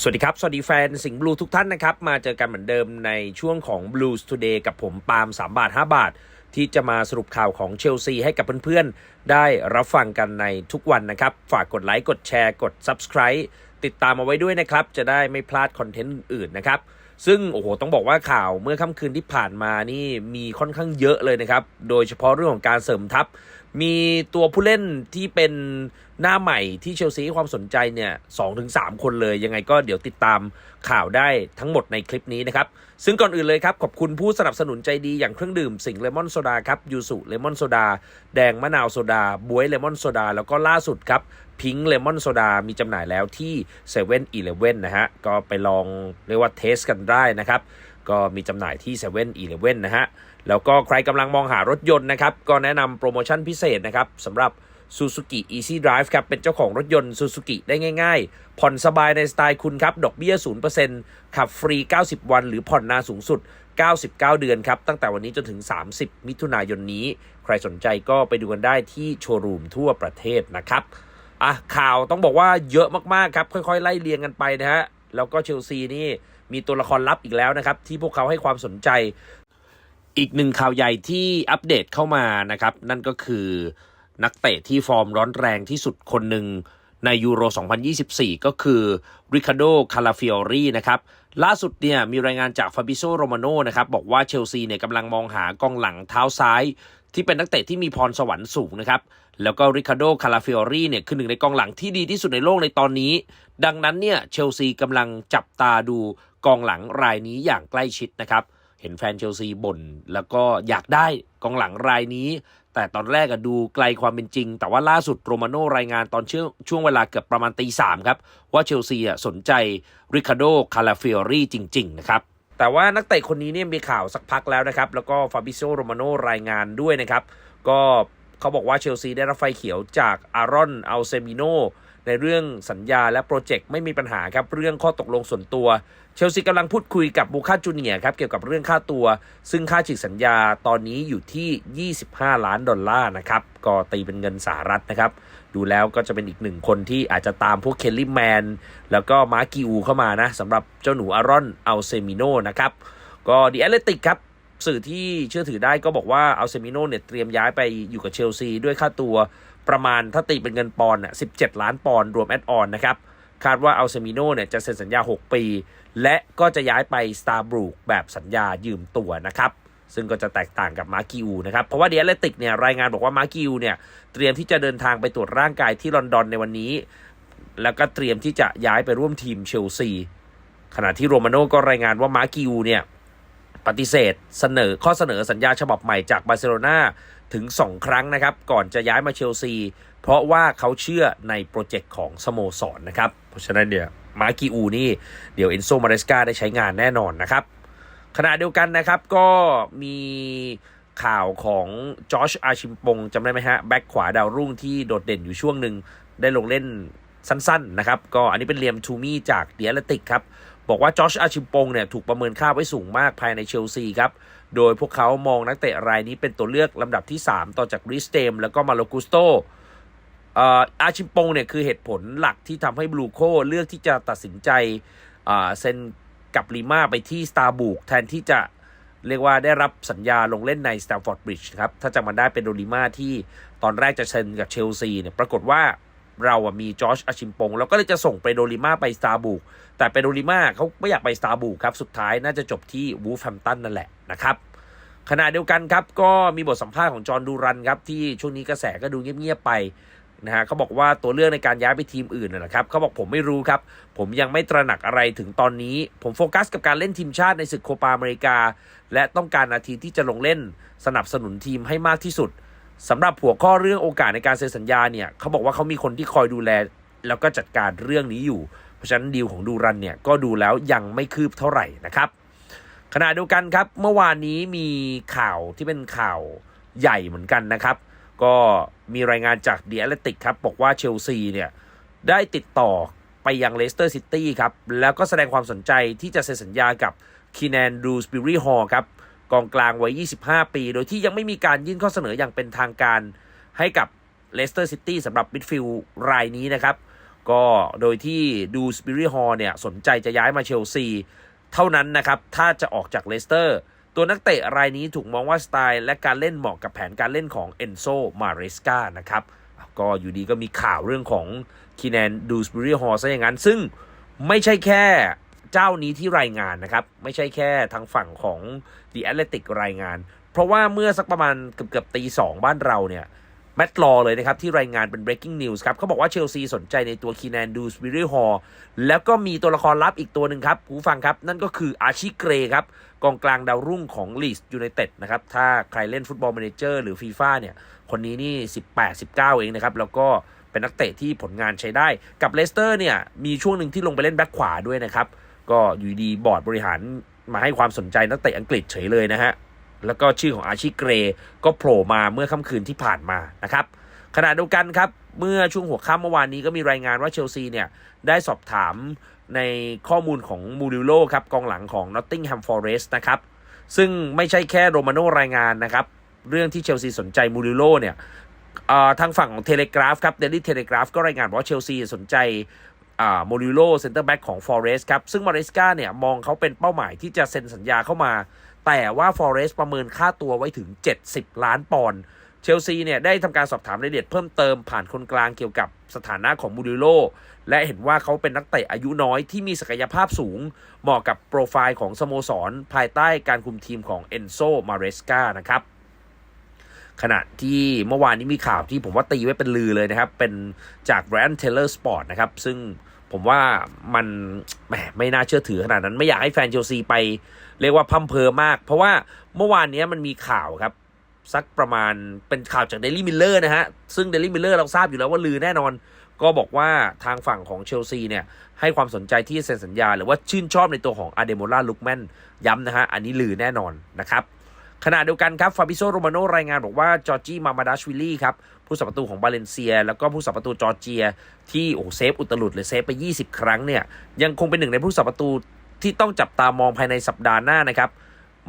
สวัสดีครับ สวัสดีแฟนสิงห์บลูทุกท่านนะครับ มาเจอกันเหมือนเดิมในช่วงของ Blues Today กับผมปาล์ม3 บาท 5 บาท ที่จะมาสรุปข่าวของเชลซีให้กับเพื่อนๆ ได้รับฟังกันในทุกวันนะครับ ฝากกดไลค์กดแชร์กด Subscribe ติดตามเอาไว้ด้วยนะครับ จะได้ไม่พลาดคอนเทนต์อื่นๆนะครับ ซึ่งโอ้โหต้องบอกว่าข่าวเมื่อค่ำคืนที่ผ่านมานี่มีค่อนข้างเยอะเลยนะครับ โดยเฉพาะเรื่องของการเสริมทัพ มีตัวผู้เล่นที่เป็น หน้าใหม่ที่เชลซีให้ความสนใจเนี่ยสองถึงสามคนเลย ยังไงก็เดี๋ยวติดตามข่าวได้ทั้งหมดในคลิปนี้นะครับ ซึ่งก่อนอื่นเลยครับ ขอบคุณผู้สนับสนุนใจดีอย่างเครื่องดื่มสิงเลมอนโซดาครับยูสุเลมอนโซดา แดงมะนาวโซดาบวยเลมอนโซดา แล้วก็ล่าสุดครับพิงเลมอนโซดา มีจำหน่ายแล้วที่7 e เ e ่ e อนะฮะ ก็ไปลองเรียกว่าเทสกันได้นะครับ ก็มีจำหน่ายที่7 e เ e ่ e อนะฮะ แล้วก็ใครกำลังมองหารถยนต์นะครับ ก็แนะนำโปรโมชั่นพิเศษนะครับสำหรับ Suzuki Easy Drive ครับ เป็นเจ้าของรถยนต์ Suzuki ได้ง่าย ๆ ผ่อนสบายในสไตล์คุณครับ ดอกเบี้ย 0%ขับฟรี 90 วัน หรือผ่อนนานสูงสุด 99 เดือนครับ ตั้งแต่วันนี้จนถึง 30 มิถุนายนนี้ ใครสนใจก็ไปดูกันได้ที่โชว์รูมทั่วประเทศนะครับอะข่าวต้องบอกว่าเยอะมากๆครับ ค่อยๆ ไล่เรียงกันไปนะฮะ แล้วก็เชลซีนี่มีตัวละครลับอีกแล้วนะครับ ที่พวกเขาให้ความสนใจ อีกหนึ่งข่าวใหญ่ที่อัปเดตเข้ามานะครับ นั่นก็คือ นักเตะที่ฟอร์มร้อนแรงที่สุดคนหนึ่งในยูโร 2024 ก็คือริคาโด คาราฟิออรีนะครับ ล่าสุดเนี่ยมีรายงานจากฟาบิโซโรมาโนนะครับ บอกว่าเชลซีเนี่ยกำลังมองหากองหลังเท้าซ้าย ที่เป็นนักเตะที่มีพรสวรรค์สูงนะครับ แล้วก็ริคาโด คาราฟิออรีเนี่ยคือหนึ่งในกองหลังที่ดีที่สุดในโลกในตอนนี้ ดังนั้นเนี่ยเชลซีกำลังจับตาดูกองหลังรายนี้อย่างใกล้ชิดนะครับ เห็นแฟนเชลซีบ่นแล้วก็อยากได้กองหลังรายนี้ แต่ตอนแรกอะดูไกลความเป็นจริง แต่ว่าล่าสุดโรมาโนรายงานตอนช่วงช่วงเวลาเกือบประมาณตีสามครับ ว่าเชลซีอะสนใจริคาโดคาราฟิออรีจริง ๆ นะครับ แต่ว่านักเตะคนนี้เนี่ยมีข่าวสักพักแล้วนะครับ แล้วก็ฟาบิโซโรมาโนรายงานด้วยนะครับ ก็เขาบอกว่าเชลซีได้รับไฟเขียวจากอารอนอัลเซมิโน ในเรื่องสัญญาและโปรเจกต์ไม่มีปัญหาครับเรื่องข้อตกลงส่วนตัว เชลซีกำลังพูดคุยกับบูคาจูเนียครับเกี่ยวกับเรื่องค่าตัว ซึ่งค่าฉีกสัญญาตอนนี้อยู่ที่ 25 ล้านดอลลาร์นะครับก็ตีเป็นเงินสหรัฐนะครับดูแล้วก็จะเป็นอีกหนึ่งคนที่อาจจะตามพวกเคลลี่แมนแล้วก็มาร์กิอูเข้ามานะสำหรับเจ้าหนูอารอนอัลเซมิโนนะครับก็ดีแอตเลติกครับสื่อที่เชื่อถือได้ก็บอกว่าอัลเซมิโนเนี่ยเตรียมย้ายไปอยู่กับเชลซีด้วยค่าตัว ประมาณถ้าตีเป็นเงินปอนด์อะ17 ล้านปอนด์รวมแอดออนนะครับ คาดว่าอัลเซมิโนเนี่ยจะเซ็นสัญญา 6 ปี และก็จะย้ายไปสตาร์บรูกแบบสัญญายืมตัวนะครับ ซึ่งก็จะแตกต่างกับมาร์กิอูนะครับ เพราะว่าเดียเลติกเนี่ยรายงานบอกว่ามาร์กิอูเนี่ยเตรียมที่จะเดินทางไปตรวจร่างกายที่ลอนดอนในวันนี้ แล้วก็เตรียมที่จะย้ายไปร่วมทีมเชลซีขณะที่โรมาโน่ก็รายงานว่ามาร์กิอูเนี่ย ปฏิเสธเสนอข้อเสนอสัญญาฉบับใหม่จากบาร์เซโลนาถึง 2 ครั้งนะครับ ก่อนจะย้ายมาเชลซี เพราะว่าเขาเชื่อในโปรเจกต์ของสโมสรนนะครับ เพราะฉะนั้นเดี๋ยวมากิอูนี่เดี๋ยวเอนโซมาเรสกาได้ใช้งานแน่นอนนะครับ ขณะเดียวกันนะครับก็มีข่าวของจอชอาชิมปงจำได้ไหมฮะ แบ็กขวาดาวรุ่งที่โดดเด่นอยู่ช่วงหนึ่งได้ลงเล่นสั้นๆนะครับ ก็อันนี้เป็นเลียมทูมี่จากเดียเลติกครับ บอกว่าจอชอาชิมปงเนี่ยถูกประเมินค่าไว้สูงมากภายในเชลซีครับ โดยพวกเขามองนักเตะรายนี้เป็นตัวเลือกลำดับที่ 3 ต่อจากริสเตม แล้วก็มาโลกุสโตอาชิมปงเนี่ยคือเหตุผลหลักที่ทำให้บลูโคเลือกที่จะตัดสินใจเซ็นกับลีมาไปที่สตาร์บุกแทนที่จะเรียกว่าได้รับสัญญาลงเล่นในสแตมฟอร์ดบริดจ์ครับ ถ้าจำมันได้เป็นโดลิมาที่ตอนแรกจะเซ็นกับเชลซีเนี่ยปรากฏว่า เราอะมีจอชอาชิมปงเราก็เลยจะส่งไปโดลิมาไปสตาร์บุกแต่ไปโดลิมาเขาไม่อยากไปสตาร์บุกครับสุดท้ายน่าจะจบที่วูฟแฮมตันนั่นแหละนะครับขณะเดียวกันครับก็มีบทสัมภาษณ์ของจอห์นดูรันครับที่ช่วงนี้กระแสก็ดูเงียบๆไปนะฮะเขาบอกว่าตัวเลือกในการย้ายไปทีมอื่นนะครับเขาบอกผมไม่รู้ครับ ผมยังไม่ตระหนักอะไรถึงตอนนี้ ผมโฟกัสกับการเล่นทีมชาติในศึกโคปาอเมริกา และต้องการนาทีที่จะลงเล่นสนับสนุนทีมให้มากที่สุด สำหรับหัวข้อเรื่องโอกาสในการเซ็นสัญญาเนี่ยเขาบอกว่าเขามีคนที่คอยดูแล แล้วก็จัดการเรื่องนี้อยู่ เพราะฉะนั้นดีลของดูรันเนี่ยก็ดูแล้วยังไม่คืบเท่าไหร่นะครับขณะเดียวกันครับเมื่อวานนี้มีข่าวที่เป็นข่าวใหญ่เหมือนกันนะครับ ก็มีรายงานจากเดียเลติกครับบอกว่าเชลซีเนี่ยได้ติดต่อไปยังเลสเตอร์ซิตี้ครับแล้วก็แสดงความสนใจที่จะเซ็นสัญญากับคีแนนดูสบิรีฮอลครับ กองกลางวัย 25 ปี โดยที่ยังไม่มีการยื่นข้อเสนออย่างเป็นทางการให้กับเลสเตอร์ซิตี้สำหรับมิดฟิลด์รายนี้นะครับ ก็โดยที่ดูสปิริฮอลเนี่ยสนใจจะย้ายมาเชลซีเท่านั้นนะครับ ถ้าจะออกจากเลสเตอร์ ตัวนักเตะรายนี้ถูกมองว่าสไตล์และการเล่นเหมาะกับแผนการเล่นของเอนโซมาเรสกานะครับ ก็อยู่ดีก็มีข่าวเรื่องของคีแนนดูสบิรีฮอลซะอย่างนั้น ซึ่งไม่ใช่แค่ เจ้านี้ที่รายงานนะครับ ไม่ใช่แค่ทางฝั่งของ The Athletic รายงาน เพราะว่าเมื่อสักประมาณเกือบเกือบตีสองบ้านเราเนี่ยแมตต์ลอเลยนะครับ ที่รายงานเป็น breaking news ครับเขาบอกว่าเชลซีสนใจในตัวคีแนนดูสบิรีฮอลแล้วก็มีตัวละครลับอีกตัวหนึ่งครับผู้ฟังครับ นั่นก็คืออาชิเกรครับกองกลางดาวรุ่งของลีสยูไนเต็ดนะครับ ถ้าใครเล่นฟุตบอล m ม n นเจอร์หรือฟีฟ่าเนี่ย คนนี้นี่ 18 19 เองนะครับ แล้วก็เป็นนักเตะที่ผลงานใช้ได้กับเลสเตอร์เนี่ย มีช่วงหนึ่งที่ลงไปเล่นแบ็คขวาด้วยนะครับ ก็อยู่ดีบอร์ดบริหารมาให้ความสนใจนักเตะอังกฤษเฉยเลยนะฮะ แล้วก็ชื่อของอาชิเกรก็โผล่มาเมื่อค่ำคืนที่ผ่านมานะครับขณะเดียวกันครับ เมื่อช่วงหัวค่ำเมื่อวานนี้ก็มีรายงานว่าเชลซีเนี่ยได้สอบถามในข้อมูลของมูริโลครับกองหลังของ Nottingham Forest นะครับซึ่งไม่ใช่แค่โรมาโนรายงานนะครับ เรื่องที่เชลซีสนใจมูริโลเนี่ยทางฝั่งของเทเลกราฟครับเดลี่เทเลกราฟก็รายงานว่าเชลซีสนใจ โมริโลเซนเตอร์แบ็กของฟอเรสครับ ซึ่งมาริสกาเนี่ยมองเขาเป็นเป้าหมายที่จะเซ็นสัญญาเข้ามา แต่ว่าฟอเรสประเมินค่าตัวไว้ถึง 70 ล้านปอนด์เชลซีเนี่ยได้ทำการสอบถามรายละเอียดเพิ่มเติมผ่านคนกลางเกี่ยวกับสถานะของมูริโลและเห็นว่าเขาเป็นนักเตะอายุน้อยที่มีศักยภาพสูง เหมาะกับโปรไฟล์ของสโมสร ภายใต้การคุมทีมของเอนโซมาเรสกานะครับ ขณะที่เมื่อวานนี้มีข่าวที่ผมว่าตีไว้เป็นลือเลยนะครับ เป็นจากแบรนด์เทเลอร์สปอร์ตนะครับ ซึ่งผมว่ามันแหมไม่น่าเชื่อถือขนาดนั้นไม่อยากให้แฟนเชลซีไปเรียกว่าพัมเพอมาก เพราะว่าเมื่อวานนี้มันมีข่าวครับ สักประมาณเป็นข่าวจากเดลี่มิลเลอร์นะฮะ ซึ่งเดลี่มิลเลอร์เราทราบอยู่แล้วว่าลือแน่นอน ก็บอกว่าทางฝั่งของเชลซีเนี่ย ให้ความสนใจที่จะเซ็นสัญญา หรือว่าชื่นชอบในตัวของอาเดโมล่าลุกแมนย้ำนะฮะ อันนี้ลือแน่นอนนะครับ ขณะเดียวกันครับฟาบิโซโรมาโนรายงานบอกว่าจอร์จี้มามาดาชวิลลี่ครับผู้สับประตูของบาเลนเซีย แล้วก็ผู้สับประตูจอร์เจีย ที่โอ้เซฟอุตลุดเลยเซฟไป 20 ครั้งเนี่ยยังคงเป็นหนึ่งในผู้สับประตูที่ต้องจับตามองภายในสัปดาห์หน้านะครับ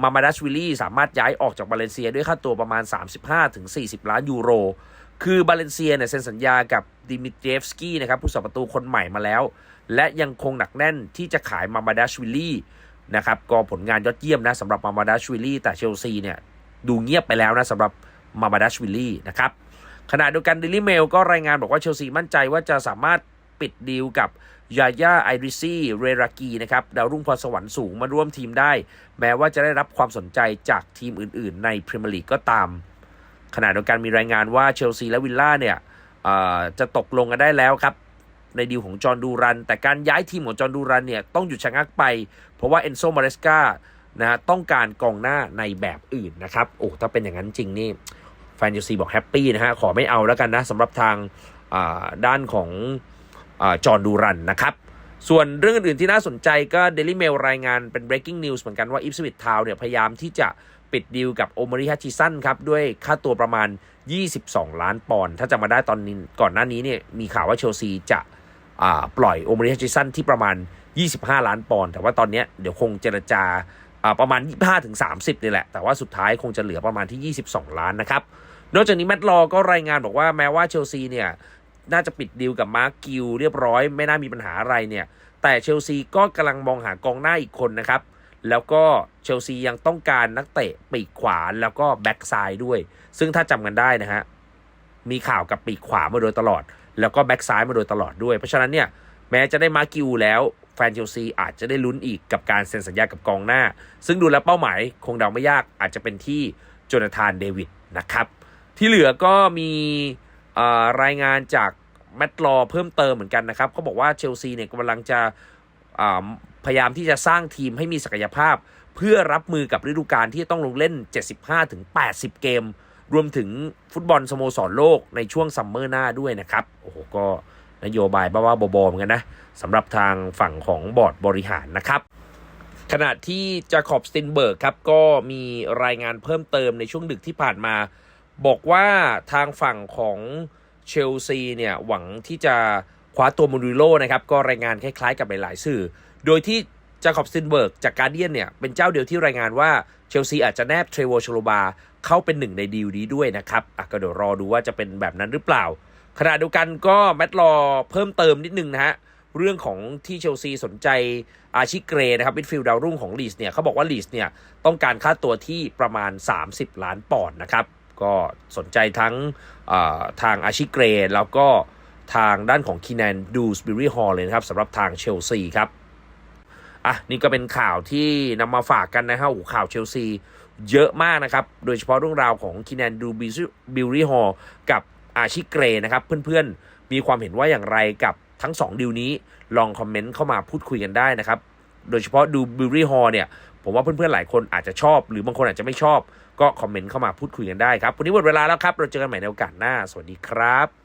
มามาดัชวิลลี่สามารถย้ายออกจากบาเลนเซียด้วยค่าตัวประมาณ 35-40 ล้านยูโร คือบาเลนเซียเนี่ยเซ็นสัญญากับดิมิเตรฟสกี้นะครับผู้สับประตูคนใหม่มาแล้ว และยังคงหนักแน่นที่จะขายมามาดัชวิลลี่ นะครับก็ผลงานยอดเยี่ยมนะสำหรับมามาดัชวิลลี่แต่เชลซีเนี่ยดูเงียบไปแล้วนะสำหรับมามาดัชวิลลี่นะครับขณะเดียวกันดิลี่เมลก็รายงานบอกว่าเชลซีมั่นใจว่าจะสามารถปิดดีลกับยาย่าไอริซี่เรรากีนะครับดาวรุ่งพรสวรรค์สูงมาร่วมทีมได้ แม้ว่าจะได้รับความสนใจจากทีมอื่น ๆ ในพรีเมียร์ลีกก็ตาม ขณะเดียวกันมีรายงานว่าเชลซีและวิลล่าเนี่ยจะตกลงกันได้แล้วครับ ในดีลของจอห์นดูรัน แต่การย้ายทีมของจอห์นดูรันเนี่ยต้องหยุดชะงักไป เพราะว่าเอนโซมาเรสกานะฮะต้องการกองหน้าในแบบอื่นนะครับโอ้ถ้าเป็นอย่างนั้นจริงนี่แฟนเชลซีบอกแฮปปี้นะฮะขอไม่เอาแล้วกันนะสำหรับทางด้านของอจอห์นดูรันนะครับส่วนเรื่องอื่นที่น่าสนใจก็ Daily Mail รายงานเป็น breaking news เหมือนกันว่าอิฟสวิตทาวเนี่ยพยายามที่จะปิดดีลกับโอมาริฮัชิสันครับ ด้วยค่าตัวประมาณ 22 ล้านปอนด์ถ้าจะมาได้ตอนนี้ก่อนหน้านี้เนี่ยมีข่าวว่าเชลซีจะ ปล่อยโอมริฮัชิสันที่ประมาณ 25 ล้านปอนด์แต่ว่าตอนนี้เดี๋ยวคงเจรจาประมาณ 25ถึง30นี่แหละ แต่ว่าสุดท้ายคงจะเหลือประมาณที่ 22 ล้านนะครับ นอกจากนี้แมตต์ลอก็รายงานบอกว่าแม้ว่าเชลซีเนี่ยน่าจะปิดดีลกับมาร์กกิลเรียบร้อย ไม่น่ามีปัญหาอะไรเนี่ย แต่เชลซีก็กำลังมองหากองหน้าอีกคนนะครับ แล้วก็เชลซียังต้องการนักเตะปีกขวาแล้วก็แบ็กซ้ายด้วย ซึ่งถ้าจำกันได้นะฮะมีข่าวกับปีกขวามาโดยตลอด แล้วก็แบ็กซ้ายมาโดยตลอดด้วย เพราะฉะนั้นเนี่ยแม้จะได้มาร์กกิลแล้วแฟนเชลซีอาจจะได้ลุ้นอีกกับการเซ็นสัญญากับกองหน้า ซึ่งดูแล้วเป้าหมายคงเดาไม่ยากอาจจะเป็นที่โจนาธานเดวิดนะครับ ที่เหลือก็มีรายงานจากแมตต์ลอเพิ่มเติมเหมือนกันนะครับเขาบอกว่าเชลซีเนี่ยกำลังจะพยายามที่จะสร้างทีมให้มีศักยภาพ เพื่อรับมือกับฤดูกาลที่ต้องลงเล่น 75-80 เกม รวมถึงฟุตบอลสโมสรโลกในช่วงซัมเมอร์หน้าด้วยนะครับโอ้โหก็นโยบายบ้าๆบอๆเหมือนกันนะสำหรับทางฝั่งของบอร์ดบริหารนะครับ ขณะที่จาคอบสตินเบิร์กครับก็มีรายงานเพิ่มเติมในช่วงดึกที่ผ่านมา บอกว่าทางฝั่งของเชลซีเนี่ยหวังที่จะคว้าตัวมูริโลนะครับก็รายงานคล้ายๆกับหลายๆสื่อ โดยที่ จาคอบสตินเบิร์กจากการเดียนเนี่ยเป็นเจ้าเดียวที่รายงานว่าเชลซีอาจจะแนบเทรโวอร์ชโลบาเข้าเป็นหนึ่งในดีลนี้ด้วยนะครับอะก็เดี๋ยวรอดูว่าจะเป็นแบบนั้นหรือเปล่า ขณะเดียวกันก็แมตต์ลอเพิ่มเติมนิดนึงนะฮะเรื่องของที่เชลซีสนใจอาชิเกรนะครับมิดฟิลด์ดาวรุ่งของลีสเนี่ยเขาบอกว่าลีสเนี่ยต้องการค่าตัวที่ประมาณ 30 ล้านปอนด์นะครับก็สนใจทั้งทางอาชิเกรแล้วก็ทางด้านของคีแนนดูสบิรีฮอลเลยนะครับสำหรับทางเชลซีครับ อะนี่ก็เป็นข่าวที่นำมาฝากกันนะฮะข่าวเชลซีเยอะมากนะครับ โดยเฉพาะเรื่องราวของคีแนนดูบิลรี่ฮอลกับอาชิเกรนะครับ เพื่อนๆ มีความเห็นว่าอย่างไรกับทั้ง 2ดิวนี้ ลองคอมเมนต์เข้ามาพูดคุยกันได้นะครับ โดยเฉพาะดูบิลรี่ฮอลเนี่ย ผมว่าเพื่อนๆ หลายคนอาจจะชอบ หรือบางคนอาจจะไม่ชอบ ก็คอมเมนต์เข้ามาพูดคุยกันได้ครับ วันนี้หมดเวลาแล้วครับ เราเจอกันใหม่ในโอกาสหน้า สวัสดีครับ